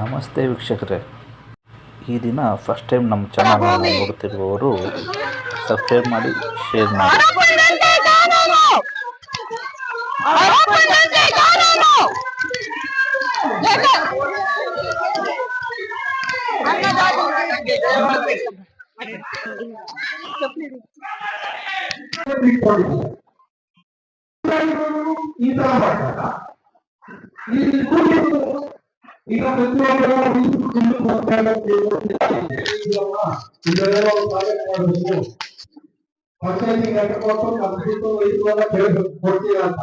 ನಮಸ್ತೆ ವೀಕ್ಷಕರೇ. ಈ ದಿನ ಫಸ್ಟ್ ಟೈಮ್ ನಮ್ಮ ಚಾನಲನ್ನು ನೋಡುತ್ತಿರುವವರು ಸಬ್ಸ್ಕ್ರೈಬ್ ಮಾಡಿ ಶೇರ್ ಮಾಡಿ. ಈ ತರ ಮಾಡ್ತಾರ. ಈ ಕೂಲಿಗಳು ಈಗ ಪ್ರತಿಯೊಬ್ಬರು ಹಿಂದೂ ಹಿಂದೂ ಮಾತಾಡೋದು ಇದೆಯಲ್ಲ, ಇದೆಲ್ಲ ಒಂದು ಕಾರ್ಯ ಮಾಡ್ಬೇಕು. ಪಂಚಾಯ್ತಿ ಕಟ್ಟಬೇಕು ಕಂಪ್ಲೀಟು ಇದೆಲ್ಲ ಕೇಳ್ಬೇಕು ಕೊಡ್ತೀರ ಅಂತ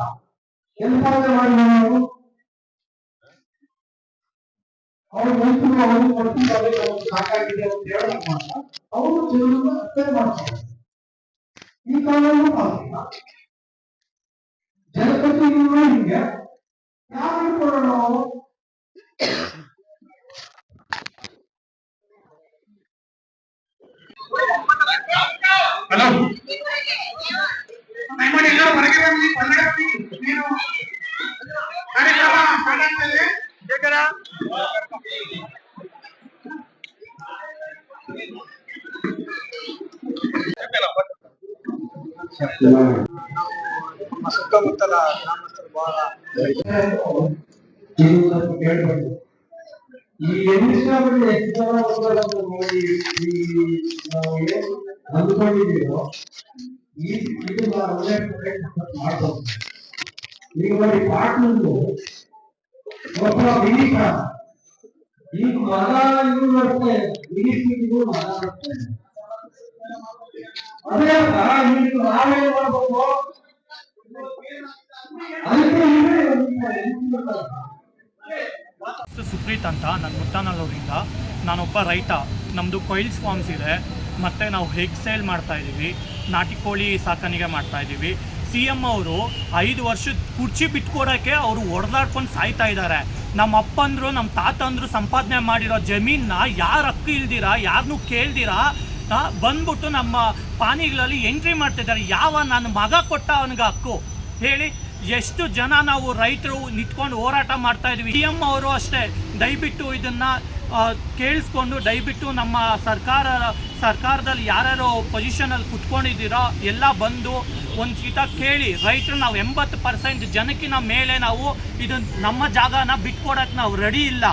ಎಂತ ಮಾಡಿ ನಾವು ಅವ್ರು ರೈತರು ಸುತ್ತಮುತ್ತಲ ಗ್ರಾಮಸ್ಥರು ಬಹಳ ಕೇಳ್ಬೇಕು ಈ ಎನಿಸ್ಟಾಬಲ್ ಎಷ್ಟು ಜನ ನೋಡಿ ಈ ನಾವು ಏನು ಅಂದ್ಕೊಂಡಿದ್ದೀವೋ ಈ ಮಾಡ್ಬೋದು ಈಗ ನೋಡಿ ಪಾಟ್ಲಂದು ಒಬ್ಬ ವಿನೀತ. ವಿನೀತಿಗೂ ಅದೇ ಈಗ ಸುಪ್ರೀತ್ ಅಂತ ನನ್ನ ಮುತ್ತಾನಲ್ಲೂರಿಂದ. ನಾನೊಬ್ಬ ರೈತ ನಮ್ಮದು ಕೊಯಿಲ್ಸ್ ಫಾರ್ಮ್ಸ್ ಇದೆ. ಮತ್ತು ನಾವು ಹೆಗ್ ಸೇಲ್ ಮಾಡ್ತಾ ಇದ್ದೀವಿ ನಾಟಿ ಕೋಳಿ ಸಾಕಾಣಿಕೆ ಮಾಡ್ತಾ ಇದ್ದೀವಿ ಸಿ ಎಂ ಅವರು ಐದು ವರ್ಷದ ಕುರ್ಚಿ ಬಿಟ್ಕೊಡೋಕ್ಕೆ ಅವರು ಹೊಡೆದಾಡ್ಕೊಂಡು ಸಾಯ್ತಾ ಇದ್ದಾರೆ ನಮ್ಮ ಅಪ್ಪಂದರು ನಮ್ಮ ತಾತಂದ್ರು ಸಂಪಾದನೆ ಮಾಡಿರೋ ಜಮೀನನ್ನ ಯಾರು ಹಕ್ಕು ಇಲ್ದಿರ ಯಾರನ್ನೂ ಕೇಳ್ದಿರಾ ಬಂದ್ಬಿಟ್ಟು ನಮ್ಮ ಪಾನಿಗಳಲ್ಲಿ ಎಂಟ್ರಿ ಮಾಡ್ತಿದ್ದಾರೆ. ಯಾವ ನನ್ನ ಮಗ ಕೊಟ್ಟ ಅವನಿಗೆ ಹಕ್ಕು? ಹೇಳಿ. ಎಷ್ಟು ಜನ ನಾವು ರೈತರು ನಿಂತ್ಕೊಂಡು ಹೋರಾಟ ಮಾಡ್ತಾ ಇದೀವಿ. ಸಿ ಅವರು ಅಷ್ಟೇ. ದಯವಿಟ್ಟು ಇದನ್ನ ಕೇಳಿಸ್ಕೊಂಡು ದಯವಿಟ್ಟು ನಮ್ಮ ಸರ್ಕಾರ, ಸರ್ಕಾರದಲ್ಲಿ ಯಾರ್ಯಾರು ಪೊಸಿಷನಲ್ಲಿ ಕುತ್ಕೊಂಡಿದ್ದೀರೋ ಎಲ್ಲ ಬಂದು ಒಂದು ಸೀತ ಕೇಳಿ. ರೈತರು ನಾವು ಎಂಬತ್ತು ಪರ್ಸೆಂಟ್ ಜನಕ್ಕಿನ ಮೇಲೆ ನಾವು ಇದು ನಮ್ಮ ಜಾಗನ ಬಿಟ್ಕೊಡಕ್ಕೆ ನಾವು ರೆಡಿ ಇಲ್ಲ.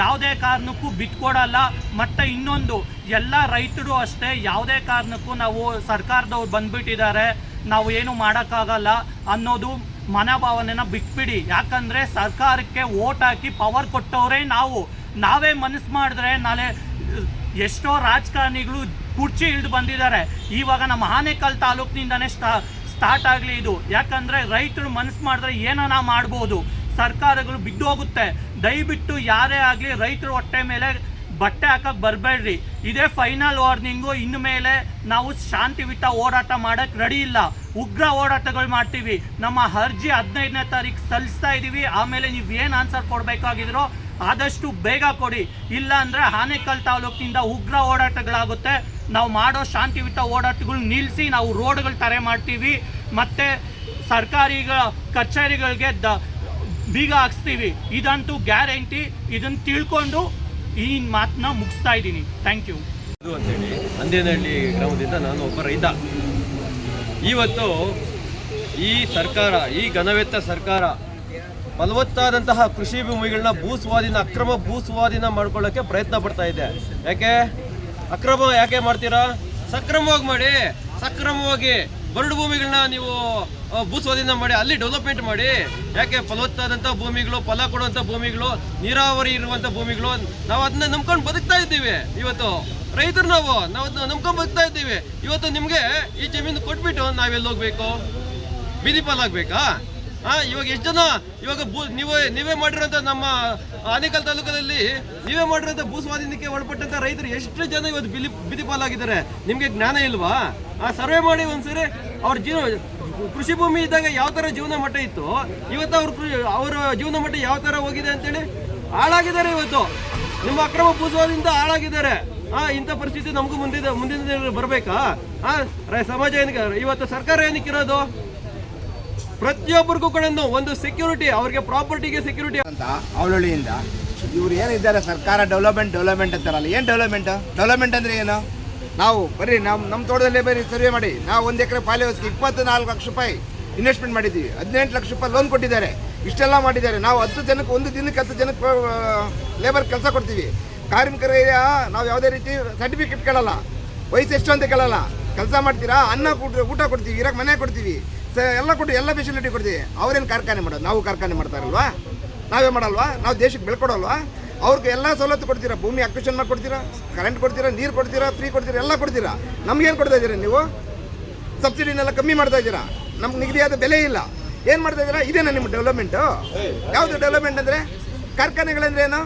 ಯಾವುದೇ ಕಾರಣಕ್ಕೂ ಬಿಟ್ಕೊಡಲ್ಲ. ಮತ್ತು ಇನ್ನೊಂದು, ಎಲ್ಲ ರೈತರು ಅಷ್ಟೇ ಯಾವುದೇ ಕಾರಣಕ್ಕೂ ನಾವು ಸರ್ಕಾರದವ್ರು ಬಂದ್ಬಿಟ್ಟಿದ್ದಾರೆ. ನಾವು ಏನು ಮಾಡೋಕ್ಕಾಗಲ್ಲ ಅನ್ನೋದು ಮನೋಭಾವನೆನ ಬಿಟ್ಬಿಡಿ. ಯಾಕಂದರೆ ಸರ್ಕಾರಕ್ಕೆ ಓಟ್ ಹಾಕಿ ಪವರ್ ಕೊಟ್ಟವರೇ ನಾವು. ನಾವೇ ಮನಸ್ಸು ಮಾಡಿದ್ರೆ ನಾಳೆ ಎಷ್ಟೋ ರಾಜಕಾರಣಿಗಳು ಕುರ್ಚಿ ಇಳಿದು ಬಂದಿದ್ದಾರೆ. ಇವಾಗ ನಮ್ಮ ಆನೇಕಲ್ ತಾಲೂಕಿನಿಂದನೇ ಸ್ಟಾ ಸ್ಟಾರ್ಟ್ ಆಗಲಿ ಇದು. ಯಾಕಂದರೆ ರೈತರು ಮನಸ್ಸು ಮಾಡಿದ್ರೆ ಏನಾನ ಮಾಡ್ಬೋದು. ಸರ್ಕಾರಗಳು ಬಿದ್ದೋಗುತ್ತೆ ದಯವಿಟ್ಟು ಯಾರೇ ಆಗಲಿ ರೈತರ ಹೊಟ್ಟೆ ಮೇಲೆ ಬಟ್ಟೆ ಹಾಕಕ್ಕೆ ಬರಬೇಡ್ರಿ. ಇದೇ ಫೈನಲ್ ವಾರ್ನಿಂಗು ಇನ್ನು ಮೇಲೆ ನಾವು ಶಾಂತಿಯುತ ಹೋರಾಟ ಮಾಡೋಕ್ಕೆ ರೆಡಿ ಇಲ್ಲ. ಉಗ್ರ ಓಡಾಟಗಳು ಮಾಡ್ತೀವಿ. ನಮ್ಮ ಅರ್ಜಿ ಹದಿನೈದನೇ ತಾರೀಕು ಸಲ್ಲಿಸ್ತಾ ಇದ್ದೀವಿ ಆಮೇಲೆ ನೀವು ಏನು ಆನ್ಸರ್ ಕೊಡಬೇಕಾಗಿದ್ರೋ ಆದಷ್ಟು ಬೇಗ ಕೊಡಿ. ಇಲ್ಲ ಅಂದರೆ ಆನೇಕಲ್ ತಾಲೂಕಿನಿಂದ ಉಗ್ರ ಓಡಾಟಗಳಾಗುತ್ತೆ ನಾವು ಮಾಡೋ ಶಾಂತಿಯುತ ಓಡಾಟಗಳು ನಿಲ್ಲಿಸಿ ನಾವು ರೋಡ್ಗಳು ತರೆ ಮಾಡ್ತೀವಿ. ಮತ್ತು ಸರ್ಕಾರಿಗಳ ಕಚೇರಿಗಳಿಗೆ ದ ಬೀಗ ಹಾಕ್ಸ್ತೀವಿ. ಇದಂತೂ ಗ್ಯಾರಂಟಿ. ಇದನ್ನು ತಿಳ್ಕೊಂಡು ಈ ಮಾತನ್ನ ಮುಗಿಸ್ತಾ ಇದ್ದೀನಿ ಥ್ಯಾಂಕ್ ಯು. ಅಂತೇಳಿ ಅಂದೇನಹಳ್ಳಿ ಗ್ರಾಮದಿಂದ ನಾನು ಒಬ್ಬ ರೈತ. ಇವತ್ತು ಈ ಸರ್ಕಾರ, ಈ ಘನವೆತ್ತ ಸರ್ಕಾರ ಫಲವತ್ತಾದಂತಹ ಕೃಷಿ ಭೂಮಿಗಳನ್ನ ಭೂಸ್ವಾಧೀನ, ಅಕ್ರಮ ಭೂಸ್ವಾಧೀನ ಮಾಡ್ಕೊಳ್ಳೋಕ್ಕೆ ಪ್ರಯತ್ನ ಪಡ್ತಾ ಇದೆ. ಯಾಕೆ? ಅಕ್ರಮ ಯಾಕೆ ಮಾಡ್ತೀರಾ? ಸಕ್ರಮವಾಗಿ ಮಾಡಿ, ಸಕ್ರಮವಾಗಿ ಬರಡು ಭೂಮಿಗಳನ್ನ ನೀವು ಭೂ ಸ್ವಾಧೀನ ಮಾಡಿ, ಅಲ್ಲಿ ಡೆವಲಪ್ಮೆಂಟ್ ಮಾಡಿ, ಯಾಕೆ ಫಲವತ್ತಾದಂಥ ಭೂಮಿಗಳು, ಫಲ ಕೊಡುವಂಥ ಭೂಮಿಗಳು, ನೀರಾವರಿ ಇರುವಂಥ ಭೂಮಿಗಳು, ನಾವು ಅದನ್ನ ನಂಬ್ಕೊಂಡು ಬದುಕ್ತಾ ಇದ್ದೀವಿ. ಇವತ್ತು ರೈತರು ನಾವು ನಾವು ಅದನ್ನ ನಂಬ್ಕೊಂಡು ಬದುಕ್ತಾ ಇದ್ದೀವಿ. ಇವತ್ತು ನಿಮಗೆ ಈ ಜಮೀನು ಕೊಟ್ಬಿಟ್ಟು ನಾವೆಲ್ಲಿ ಹೋಗ್ಬೇಕು? ಬೀದಿ ಪಾಲಾಗ್ಬೇಕಾ? ಹಾ, ಇವಾಗ ಎಷ್ಟು ಜನ? ಇವಾಗ ಭೂ ನೀವೇ ನೀವೇ ಮಾಡಿರೋಂಥ ನಮ್ಮ ಆನೇಕಲ್ ತಾಲೂಕಲ್ಲಿ ನೀವೇ ಮಾಡಿರೋಂಥ ಭೂ ಸ್ವಾಧೀನಕ್ಕೆ ಒಳಪಟ್ಟಂತ ರೈತರು ಎಷ್ಟು ಜನ ಇವತ್ತು ಬಿಲಿ, ಬೀದಿ ಆಗಿದ್ದಾರೆ ನಿಮ್ಗೆ ಜ್ಞಾನ ಇಲ್ವಾ? ಆ ಸರ್ವೆ ಮಾಡಿ ಒಂದ್ಸರಿ ಅವ್ರ ಜೀವ, ಕೃಷಿ ಭೂಮಿ ಇದ್ದಾಗ ಯಾವ ತರ ಜೀವನ ಮಟ್ಟ ಇತ್ತು? ಇವತ್ತು ಅವ್ರ ಅವರ ಜೀವನ ಮಟ್ಟ ಯಾವ ತರ ಹೋಗಿದೆ ಅಂತೇಳಿ? ಹಾಳಾಗಿದ್ದಾರೆ ಇವತ್ತು. ನಿಮ್ಮ ಅಕ್ರಮ ಭೂಸ್ವಾದಿಂದ ಹಾಳಾಗಿದ್ದಾರೆ. ಆ, ಇಂಥ ಪರಿಸ್ಥಿತಿ ನಮಗೂ ಮುಂದಿನ ಮುಂದಿನ ಬರಬೇಕಾ? ಆ ಸಮಾಜ ಏನಕ್ಕೆ ಇವತ್ತು ಸರ್ಕಾರ ಏನಕ್ಕಿರೋದು ಪ್ರತಿಯೊಬ್ಬರಿಗೂ ಕೂಡ ಒಂದು ಸೆಕ್ಯೂರಿಟಿ ಅವ್ರಿಗೆ ಪ್ರಾಪರ್ಟಿಗೆ ಸೆಕ್ಯೂರಿಟಿ ಅಂತ ಅವಳಿಯಿಂದ ಇವ್ರು ಏನಿದ್ದಾರೆ ಸರ್ಕಾರ ಡೆವಲಪ್ಮೆಂಟ್ ಡೆವಲಪ್ಮೆಂಟ್ ಅಂತಾರಲ್ಲ, ಏನು ಡೆವಲಪ್ಮೆಂಟ್ ಡೆವಲಪ್ಮೆಂಟ್ ಅಂದರೆ ಏನು? ನಾವು ಬರೀ ನಮ್ಮ ನಮ್ಮ ತೋಟದಲ್ಲೇ ಬರೀ ಸರ್ವೆ ಮಾಡಿ, ನಾವು ಒಂದು ಎಕರೆ ಪಾಲಿ ಹೌಸ್ಗೆ ಇಪ್ಪತ್ತು ನಾಲ್ಕು ಲಕ್ಷ ರೂಪಾಯಿ ಇನ್ವೆಸ್ಟ್ಮೆಂಟ್ ಮಾಡಿದ್ದೀವಿ ಹದಿನೆಂಟು ಲಕ್ಷ ರೂಪಾಯಿ ಲೋನ್ ಕೊಟ್ಟಿದ್ದಾರೆ, ಇಷ್ಟೆಲ್ಲ ಮಾಡಿದ್ದಾರೆ, ನಾವು ಹತ್ತು ಜನಕ್ಕೆ, ಒಂದು ದಿನಕ್ಕೆ ಹತ್ತು ಜನಕ್ಕೆ ಲೇಬರ್ ಕೆಲಸ ಕೊಡ್ತೀವಿ. ಕಾರ್ಮಿಕರಿಗೆ ನಾವು ಯಾವುದೇ ರೀತಿ ಸರ್ಟಿಫಿಕೇಟ್ ಕೇಳಲ್ಲ, ವಯಸ್ಸು ಎಷ್ಟು ಅಂತ ಕೇಳಲ್ಲ, ಕೆಲಸ ಮಾಡ್ತೀರಾ, ಅನ್ನ, ಊಟ ಕೊಡ್ತೀವಿ ಇರೋಕ್ಕೆ ಮನೆ ಕೊಡ್ತೀವಿ. ಎಲ್ಲ ಕೊಟ್ಟು ಎಲ್ಲ ಫೆಸಿಲಿಟಿ ಕೊಡ್ತೀವಿ. ಅವ್ರೇನು ಕಾರ್ಖಾನೆ ಮಾಡೋದು ನಾವು ಕಾರ್ಖಾನೆ ಮಾಡ್ತಾರಲ್ವಾ? ನಾವೇ ಮಾಡಲ್ವಾ? ನಾವು ದೇಶಕ್ಕೆ ಬೆಳ್ಕೊಡಲ್ವಾ? ಅವ್ರಿಗೆ ಎಲ್ಲ ಸವಲತ್ತು ಕೊಡ್ತೀರಾ? ಭೂಮಿ ಅಕ್ವಿಷನ್ ಮಾಡಿ ಕೊಡ್ತೀರಾ? ಕರೆಂಟ್ ಕೊಡ್ತೀರಾ? ನೀರು ಕೊಡ್ತೀರಾ? ಫ್ರೀ ಕೊಡ್ತೀರಾ? ಎಲ್ಲ ಕೊಡ್ತೀರಾ? ನಮ್ಗೇನು ಕೊಡ್ತಾ ಇದ್ದೀರಾ ನೀವು? ಸಬ್ಸಿಡಿನೆಲ್ಲ ಕಮ್ಮಿ ಮಾಡ್ತಾ ಇದ್ದೀರಾ? ನಮ್ಗೆ ನಿಗದಿಯಾದ ಬೆಲೆ ಇಲ್ಲ. ಏನು ಮಾಡ್ತಾ ಇದ್ದೀರಾ? ಇದೇನಾ ನಿಮ್ಮ ಡೆವಲಪ್ಮೆಂಟು ಯಾವುದು ಡೆವಲಪ್ಮೆಂಟ್ ಅಂದರೆ? ಕಾರ್ಖಾನೆಗಳಂದ್ರೆ ಏನು?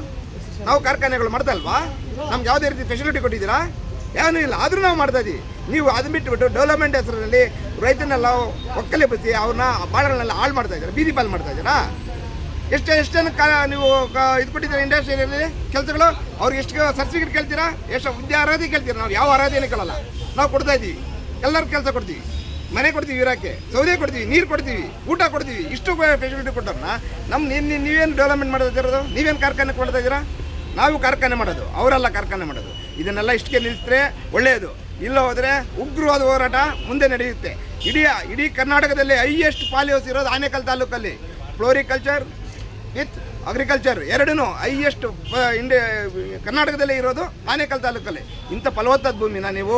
ನಾವು ಕಾರ್ಖಾನೆಗಳು ಮಾಡ್ತಾ ಅಲ್ವಾ ನಮ್ಗೆ ಯಾವುದೇ ರೀತಿ ಫೆಸಿಲಿಟಿ ಕೊಟ್ಟಿದ್ದೀರಾ? ಏನೂ ಇಲ್ಲ. ಆದರೂ ನಾವು ಮಾಡ್ತಾ ಇದ್ದೀವಿ ನೀವು ಅದನ್ನ ಬಿಟ್ಟುಬಿಟ್ಟು ಡೆವಲಪ್ಮೆಂಟ್ ಹೆಸರಲ್ಲಿ ರೈತನೆಲ್ಲ ಒಕ್ಕಲೆ ಬಸಿ ಅವ್ರನ್ನ ಬಾಳಗಳನ್ನೆಲ್ಲ ಹಾಳು ಮಾಡ್ತಾ ಇದ್ದಾರೆ. ಬೀದಿ ಪಾಲು ಮಾಡ್ತಾ ಇದ್ದೀರಾ? ಎಷ್ಟು ಎಷ್ಟೇನು ಕ ನೀವು ಇದು ಕೊಟ್ಟಿದ್ದೀರಾ ಇಂಡಸ್ಟ್ರಿಯಲ್ಲಿ ಕೆಲಸಗಳು? ಅವ್ರಿಗೆ ಎಷ್ಟು ಸರ್ಟಿಫಿಕೇಟ್ ಕೇಳ್ತೀರಾ? ಎಷ್ಟು ಹುದ್ದೆ ಅರ್ಹತೆ ಕೇಳ್ತೀರಾ? ನಾವು ಯಾವ ಅರ್ಹತೆಯನ್ನು ಕೇಳಲ್ಲ. ನಾವು ಕೊಡ್ತಾ ಇದ್ದೀವಿ ಎಲ್ಲರೂ ಕೆಲಸ ಕೊಡ್ತೀವಿ. ಮನೆ ಕೊಡ್ತೀವಿ ಇರೋಕ್ಕೆ ಸೌದೆ ಕೊಡ್ತೀವಿ, ನೀರು ಕೊಡ್ತೀವಿ, ಊಟ ಕೊಡ್ತೀವಿ. ಇಷ್ಟು ಫೆಸಿಲಿಟಿ ಕೊಟ್ಟವ್ರನ್ನ ನಮ್ಮ ನೀನು ನೀವೇನು ಡೆವಲಪ್ಮೆಂಟ್ ಮಾಡ್ತಾ ಇರೋದು ನೀವೇನು ಕಾರ್ಖಾನೆ ಕೊಡ್ತಾ ಇದ್ದೀರಾ? ನಾವು ಕಾರ್ಖಾನೆ ಮಾಡೋದು. ಅವರೆಲ್ಲ ಕಾರ್ಖಾನೆ ಮಾಡೋದು. ಇದನ್ನೆಲ್ಲ ಇಷ್ಟಕ್ಕೆ ನಿಲ್ಲಿಸಿದ್ರೆ ಒಳ್ಳೆಯದು. ಇಲ್ಲ ಹೋದರೆ ಉಗ್ರವಾದ ಹೋರಾಟ ಮುಂದೆ ನಡೆಯುತ್ತೆ. ಇಡೀ ಇಡೀ ಕರ್ನಾಟಕದಲ್ಲಿ ಹೈಯೆಸ್ಟ್ ಪಾಲಿ ಹೌಸ್ ಇರೋದು ಆನೇಕಲ್ ತಾಲೂಕಲ್ಲಿ. ಫ್ಲೋರಿಕಲ್ಚರ್ ವಿತ್ ಅಗ್ರಿಕಲ್ಚರ್ ಎರಡೂ ಹೈಯೆಸ್ಟ್ ಇಂಡಿಯಾ ಕರ್ನಾಟಕದಲ್ಲೇ ಇರೋದು ಆನೇಕಲ್ ತಾಲೂಕಲ್ಲಿ. ಇಂಥ ಫಲವತ್ತಾದ ಭೂಮಿನ ನೀವು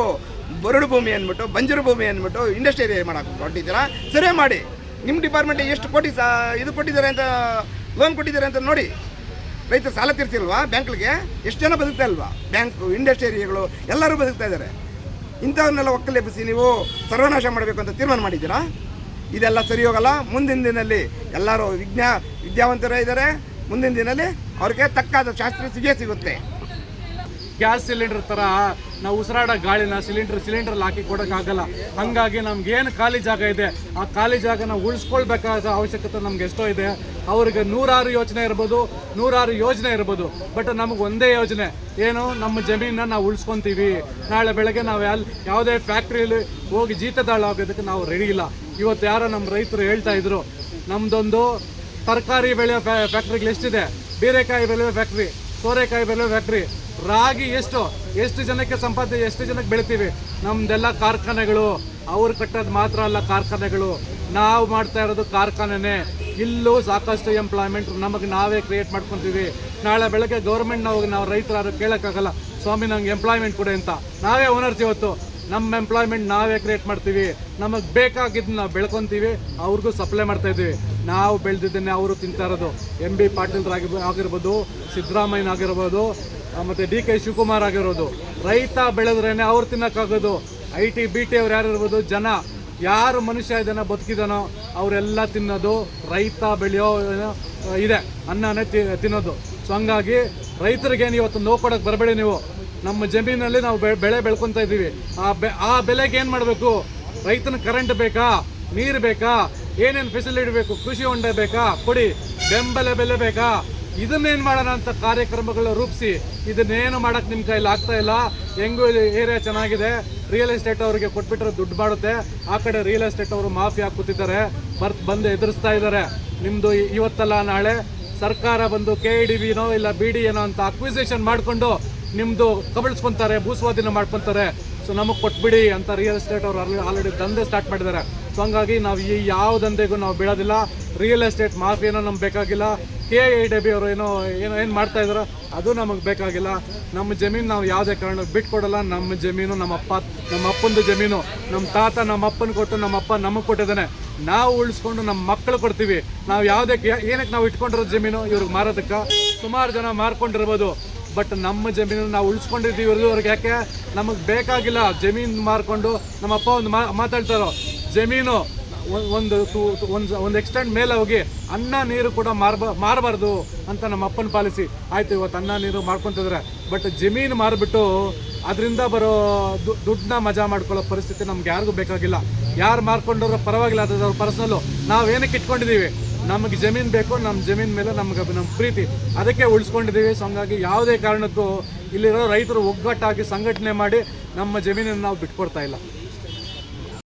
ಬರಡು ಭೂಮಿ ಅಂದ್ಬಿಟ್ಟು, ಬಂಜರು ಭೂಮಿ ಅಂದ್ಬಿಟ್ಟು ಇಂಡಸ್ಟ್ರಿ ಏರಿಯಾ ಮಾಡಕ್ಕೆ ಕೊಟ್ಟಿದ್ದೀರಾ ಸರಿ ಮಾಡಿ. ನಿಮ್ಮ ಡಿಪಾರ್ಟ್ಮೆಂಟ್ ಎಷ್ಟು ಕೋಟಿ ಸಾ, ಇದು ಕೊಟ್ಟಿದ್ದಾರೆ ಅಂತ, ಲೋನ್ ಕೊಟ್ಟಿದ್ದಾರೆ ಅಂತ ನೋಡಿ. ರೈತರು ಸಾಲ ತೀರ್ತಿಲ್ವಾ ಬ್ಯಾಂಕ್ಗಳಿಗೆ ಎಷ್ಟು ಜನ ಬದುಕ್ತಾ ಇಲ್ವಾ? ಬ್ಯಾಂಕು, ಇಂಡಸ್ಟ್ರಿ ಏರಿಯಾಗಳು, ಎಲ್ಲರೂ ಬದುಕ್ತಾ ಇದ್ದಾರೆ. ಇಂಥವನ್ನೆಲ್ಲ ಒಕ್ಕಲೆಬ್ಬಿಸಿ ನೀವು ಸರ್ವನಾಶ ಮಾಡಬೇಕು ಅಂತ ತೀರ್ಮಾನ ಮಾಡಿದ್ದೀರಾ? ಇದೆಲ್ಲ ಸರಿ ಹೋಗಲ್ಲ. ಮುಂದಿನ ದಿನದಲ್ಲಿ ಎಲ್ಲರೂ ವಿಜ್ಞಾ, ವಿದ್ಯಾವಂತರೇ ಇದ್ದಾರೆ. ಮುಂದಿನ ದಿನದಲ್ಲಿ ಅವ್ರಿಗೆ ತಕ್ಕಾದ ಶಾಸ್ತ್ರ ಸಿಗೇ ಸಿಗುತ್ತೆ. ಗ್ಯಾಸ್ ಸಿಲಿಂಡರ್ ಥರ ನಾವು ಉಸಿರಾಡೋ ಗಾಳಿನ ಸಿಲಿಂಡರ್ ಸಿಲಿಂಡ್ರಲ್ಲಿ ಹಾಕಿ ಕೊಡೋಕ್ಕಾಗಲ್ಲ ಹಾಗಾಗಿ ನಮ್ಗೆ ಏನು ಖಾಲಿ ಜಾಗ ಇದೆ, ಆ ಖಾಲಿ ಜಾಗನ ಉಳಿಸ್ಕೊಳ್ಬೇಕಾದ ಅವಶ್ಯಕತೆ ನಮ್ಗೆ ಎಷ್ಟೋ ಇದೆ. ಅವ್ರಿಗೆ ನೂರಾರು ಯೋಚನೆ ಇರ್ಬೋದು, ನೂರಾರು ಯೋಜನೆ ಇರ್ಬೋದು, ಬಟ್ ನಮಗೆ ಒಂದೇ ಯೋಜನೆ, ಏನು ನಮ್ಮ ಜಮೀನನ್ನ ನಾವು ಉಳಿಸ್ಕೊತೀವಿ. ನಾಳೆ ಬೆಳಗ್ಗೆ ನಾವು ಅಲ್ಲಿ ಯಾವುದೇ ಫ್ಯಾಕ್ಟ್ರಿಯಲ್ಲಿ ಹೋಗಿ ಜೀತದಾಳ ಆಗೋದಕ್ಕೆ ನಾವು ರೆಡಿ ಇಲ್ಲ. ಇವತ್ತು ಯಾರೋ ನಮ್ಮ ರೈತರು ಹೇಳ್ತಾ ಇದ್ರು ನಮ್ಮದೊಂದು ತರಕಾರಿ ಬೆಳೆಯೋ ಫ್ಯಾಕ್ಟ್ರಿಗಳು ಎಷ್ಟಿದೆ? ಬೀರೆಕಾಯಿ ಬೆಳೆಯೋ ಫ್ಯಾಕ್ಟ್ರಿ, ಸೋರೆಕಾಯಿ ಬೆಳೆಯೋ ಫ್ಯಾಕ್ಟ್ರಿ ರಾಗಿ ಎಷ್ಟು ಎಷ್ಟು ಜನಕ್ಕೆ ಸಂಪಾದನೆ ಎಷ್ಟು ಜನಕ್ಕೆ ಬೆಳಿತೀವಿ? ನಮ್ದೆಲ್ಲ ಕಾರ್ಖಾನೆಗಳು. ಅವ್ರು ಕಟ್ಟೋದು ಮಾತ್ರ ಅಲ್ಲ ಕಾರ್ಖಾನೆಗಳು. ನಾವು ಮಾಡ್ತಾ ಇರೋದು ಕಾರ್ಖಾನೆನೇ. ಇಲ್ಲೂ ಸಾಕಷ್ಟು ಎಂಪ್ಲಾಯ್ಮೆಂಟ್ ನಮಗೆ ನಾವೇ ಕ್ರಿಯೇಟ್ ಮಾಡ್ಕೊತೀವಿ. ನಾಳೆ ಬೆಳಗ್ಗೆ ಗೌರ್ಮೆಂಟ್ ನಾವು ನಾವು ರೈತರು ಕೇಳೋಕ್ಕಾಗಲ್ಲ. ಸ್ವಾಮಿ ನಂಗೆ ಎಂಪ್ಲಾಯ್ಮೆಂಟ್ ಕೊಡಿ ಅಂತ. ನಾವೇ ಓನರ್ಸ್ ಇವತ್ತು. ನಮ್ಮ ಎಂಪ್ಲಾಯ್ಮೆಂಟ್ ನಾವೇ ಕ್ರಿಯೇಟ್ ಮಾಡ್ತೀವಿ. ನಮಗೆ ಬೇಕಾಗಿದ್ದು ನಾವು ಬೆಳ್ಕೊತೀವಿ. ಅವ್ರಿಗೂ ಸಪ್ಲೈ ಮಾಡ್ತಾ ಇದ್ದೀವಿ. ನಾವು ಬೆಳೆದಿದ್ದನ್ನೇ ಅವರು ತಿಂತಾ ಇರೋದು. ಎಂ ಬಿ ಪಾಟೀಲ್ ಆಗಿ ಆಗಿರ್ಬೋದು ಸಿದ್ದರಾಮಯ್ಯ ಆಗಿರ್ಬೋದು ಆ, ಮತ್ತೆ ಡಿ ಕೆ ಶಿವಕುಮಾರ್ ಆಗಿರೋದು. ರೈತ ಬೆಳೆದ್ರೇನೆ ಅವ್ರು ತಿನ್ನಕ್ಕಾಗೋದು. ಐ ಟಿ, ಬಿ ಟಿ ಅವ್ರು ಯಾರು ಇರ್ಬೋದು? ಜನ. ಯಾರು ಮನುಷ್ಯ ಇದನ್ನ ಬದುಕಿದಾನೋ ಅವರೆಲ್ಲ ತಿನ್ನೋದು. ರೈತ ಬೆಳೆಯೋ ಇದೆ. ಅನ್ನನೇ ತಿನ್ನೋದು. ಸೊ ಹಂಗಾಗಿ ರೈತರಿಗೆ ಇವತ್ತು ನೋವು ಕೊಡೋಕೆ ಬರಬೇಡಿ ನೀವು. ನಮ್ಮ ಜಮೀನಲ್ಲಿ ನಾವು ಬೆಳೆ ಬೆಳ್ಕೊತಾ ಇದ್ದೀವಿ. ಆ ಬೆ, ಆ ಬೆಲೆಗೆ ಏನು ಮಾಡಬೇಕು? ರೈತನ ಕರೆಂಟ್ ಬೇಕಾ? ನೀರು ಬೇಕಾ? ಏನೇನು ಫೆಸಿಲಿಟಿ ಬೇಕು? ಕೃಷಿ ಹೊಂಡ ಬೇಕಾ? ಕೊಡಿ. ಬೆಂಬಲ ಬೆಲೆ ಬೇಕಾ? ಇದನ್ನೇನು ಮಾಡೋಣ ಅಂತ ಕಾರ್ಯಕ್ರಮಗಳನ್ನ ರೂಪಿಸಿ, ಇದನ್ನೇನು ಮಾಡಕ್ಕೆ ನಿಮ್ಮ ಕೈಲಿ ಆಗ್ತಾ ಇಲ್ಲ, ಹೆಂಗೂ ಏರಿಯಾ ಚೆನ್ನಾಗಿದೆ ರಿಯಲ್ ಎಸ್ಟೇಟ್ ಅವರಿಗೆ ಕೊಟ್ಬಿಟ್ರೆ ದುಡ್ಡು ಮಾಡುತ್ತೆ ಆ ಕಡೆ ರಿಯಲ್ ಎಸ್ಟೇಟ್ ಅವರು ಮಾಫಿ ಕೂತಿದ್ದಾರೆ ಬರ್ತ್ ಬಂದು ಎದುರಿಸ್ತಾ ಇದ್ದಾರೆ. ನಿಮ್ಮದು ಇವತ್ತಲ್ಲ ನಾಳೆ ಸರ್ಕಾರ ಬಂದು ಕೆ ಡಿ ವಿನೋ ಇಲ್ಲ ಬಿ ಡಿ ಏನೋ ಅಂತ ಅಕ್ವಿಸೇಷನ್ ಮಾಡಿಕೊಂಡು ನಿಮ್ಮದು ಕಬಳಿಸ್ಕೊತಾರೆ, ಭೂಸ್ವಾಧೀನ ಮಾಡ್ಕೊತಾರೆ. ಸೊ ನಮಗೆ ಕೊಟ್ಬಿಡಿ ಅಂತ ರಿಯಲ್ ಎಸ್ಟೇಟ್ ಅವರು ಆಲ್ರೆಡಿ ದಂಧೆ ಸ್ಟಾರ್ಟ್ ಮಾಡಿದ್ದಾರೆ. ಸೊ ಹಂಗಾಗಿ ನಾವು ಈ ಯಾವ ದಂಧೆಗೂ ನಾವು ಬೀಳೋದಿಲ್ಲ. ರಿಯಲ್ ಎಸ್ಟೇಟ್ ಮಾಫಿಯಾನೋ ನಮ್ಗೆ ಬೇಕಾಗಿಲ್ಲ. ಕೆ ಐ ಡಿ ಅವರು ಏನೋ ಏನೋ, ಏನು ಮಾಡ್ತಾ ಇದ್ದಾರೋ ಅದು ನಮಗೆ ಬೇಕಾಗಿಲ್ಲ. ನಮ್ಮ ಜಮೀನು ನಾವು ಯಾವುದೇ ಕಾರಣಕ್ಕೆ ಬಿಟ್ಕೊಡಲ್ಲ. ನಮ್ಮ ಜಮೀನು, ನಮ್ಮ ಅಪ್ಪ, ನಮ್ಮ ಅಪ್ಪಂದು ಜಮೀನು. ನಮ್ಮ ತಾತ, ನಮ್ಮ ಅಪ್ಪನ ಕೊಟ್ಟು ನಮ್ಮ ಅಪ್ಪ ನಮಗೆ ಕೊಟ್ಟಿದ್ದಾನೆ. ನಾವು ಉಳಿಸ್ಕೊಂಡು ನಮ್ಮ ಮಕ್ಕಳು ಕೊಡ್ತೀವಿ. ನಾವು ಯಾವುದಕ್ಕೆ ಏನಕ್ಕೆ ನಾವು ಇಟ್ಕೊಂಡಿರೋ ಜಮೀನು ಇವ್ರಿಗೆ ಮಾರೋದಕ್ಕೆ? ಸುಮಾರು ಜನ ಮಾರ್ಕೊಂಡಿರ್ಬೋದು. ಬಟ್ ನಮ್ಮ ಜಮೀನು ನಾವು ಉಳಿಸ್ಕೊಂಡಿದ್ದೀವಿ ಅವ್ರಿಗೆ ಯಾಕೆ? ನಮಗೆ ಬೇಕಾಗಿಲ್ಲ. ಜಮೀನು ಮಾರ್ಕೊಂಡು ನಮ್ಮ ಅಪ್ಪ ಒಂದು ಮಾತಾಡ್ತಾರೋ? ಜಮೀನು ಒಂದು ಒಂದು ಒಂದು ಎಕ್ಸ್ಟೆಂಡ್ ಮೇಲೆ ಹೋಗಿ ಅನ್ನ, ನೀರು ಕೂಡ ಮಾರ್ಬ ಮಾರಬಾರ್ದು ಅಂತ ನಮ್ಮ ಅಪ್ಪನ ಪಾಲಿಸಿ. ಆಯಿತು, ಇವತ್ತು ಅನ್ನ, ನೀರು ಮಾಡ್ಕೊತಿದ್ರೆ ಬಟ್ ಜಮೀನು ಮಾರಿಬಿಟ್ಟು ಅದರಿಂದ ಬರೋ ದುಡ್ಡನ್ನ ಮಜಾ ಮಾಡ್ಕೊಳ್ಳೋ ಪರಿಸ್ಥಿತಿ ನಮ್ಗೆ ಯಾರಿಗೂ ಬೇಕಾಗಿಲ್ಲ. ಯಾರು ಮಾರ್ಕೊಂಡವ್ರ ಪರವಾಗಿಲ್ಲ, ಅದು ಅವ್ರ ಪರ್ಸನಲ್ಲು ನಾವು ಏನಕ್ಕೆ ಇಟ್ಕೊಂಡಿದ್ದೀವಿ ನಮಗೆ ಜಮೀನು ಬೇಕು ನಮ್ಮ ಜಮೀನು ಮೇಲೆ ನಮ್ಗೆ ನಮ್ಮ ಪ್ರೀತಿ. ಅದಕ್ಕೆ ಉಳಿಸ್ಕೊಂಡಿದ್ದೀವಿ ಸೊ ಹಂಗಾಗಿ ಯಾವುದೇ ಕಾರಣಕ್ಕೂ ಇಲ್ಲಿರೋ ರೈತರು ಒಗ್ಗಟ್ಟಾಗಿ ಸಂಘಟನೆ ಮಾಡಿ ನಮ್ಮ ಜಮೀನನ್ನು ನಾವು ಬಿಟ್ಕೊಡ್ತಾ ಇಲ್ಲ.